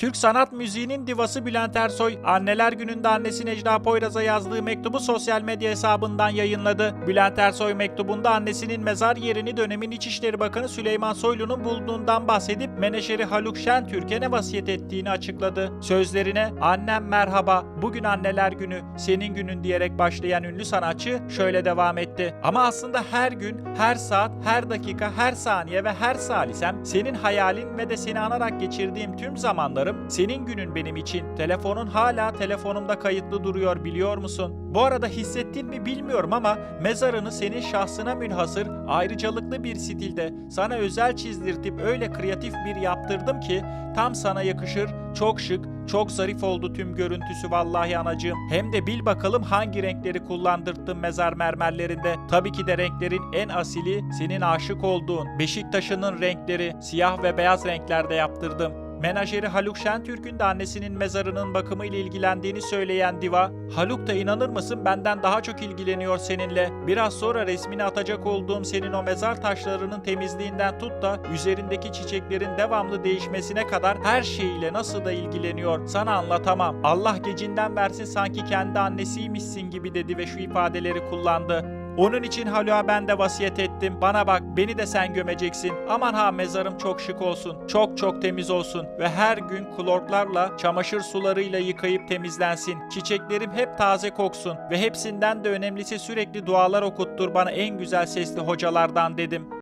Türk sanat müziğinin divası Bülent Ersoy, anneler gününde annesi Necla Poyraz'a yazdığı mektubu sosyal medya hesabından yayınladı. Bülent Ersoy mektubunda annesinin mezar yerini dönemin İçişleri Bakanı Süleyman Soylu'nun bulduğundan bahsedip menajeri Haluk Şentürk'e ne vasiyet ettiğini açıkladı. Sözlerine annem merhaba, bugün anneler günü, senin günün diyerek başlayan ünlü sanatçı şöyle devam etti. Ama aslında her gün, her saat, her dakika, her saniye ve her salisem senin hayalin ve de seni anarak geçirdiğim tüm zamanlarım senin günün benim için. Telefonun hala telefonumda kayıtlı duruyor biliyor musun? Bu arada hissettin mi bilmiyorum ama mezarını senin şahsına münhasır, ayrıcalıklı bir stilde sana özel çizdirtip öyle kreatif bir yaptırdım ki tam sana yakışır, çok şık, çok zarif oldu tüm görüntüsü vallahi anacığım. Hem de bil bakalım hangi renkleri kullandırttım mezar mermerlerinde. Tabii ki de renklerin en asili senin aşık olduğun Beşiktaş'ının renkleri siyah ve beyaz renklerde yaptırdım. Menajeri Haluk Şentürk'ün de annesinin mezarının bakımıyla ilgilendiğini söyleyen Diva, Haluk da inanır mısın benden daha çok ilgileniyor seninle. Biraz sonra resmini atacak olduğum senin o mezar taşlarının temizliğinden tut da üzerindeki çiçeklerin devamlı değişmesine kadar her şeyiyle nasıl da ilgileniyor. Sana anlatamam. Allah gecinden versin sanki kendi annesiymişsin gibi dedi ve şu ifadeleri kullandı. Onun için Haluk'a ben de vasiyet ettim. Bana bak beni de sen gömeceksin. Aman ha mezarım çok şık olsun. Çok çok temiz olsun. Ve her gün klorklarla çamaşır sularıyla yıkayıp temizlensin. Çiçeklerim hep taze koksun. Ve hepsinden de önemlisi sürekli dualar okuttur bana en güzel sesli hocalardan dedim.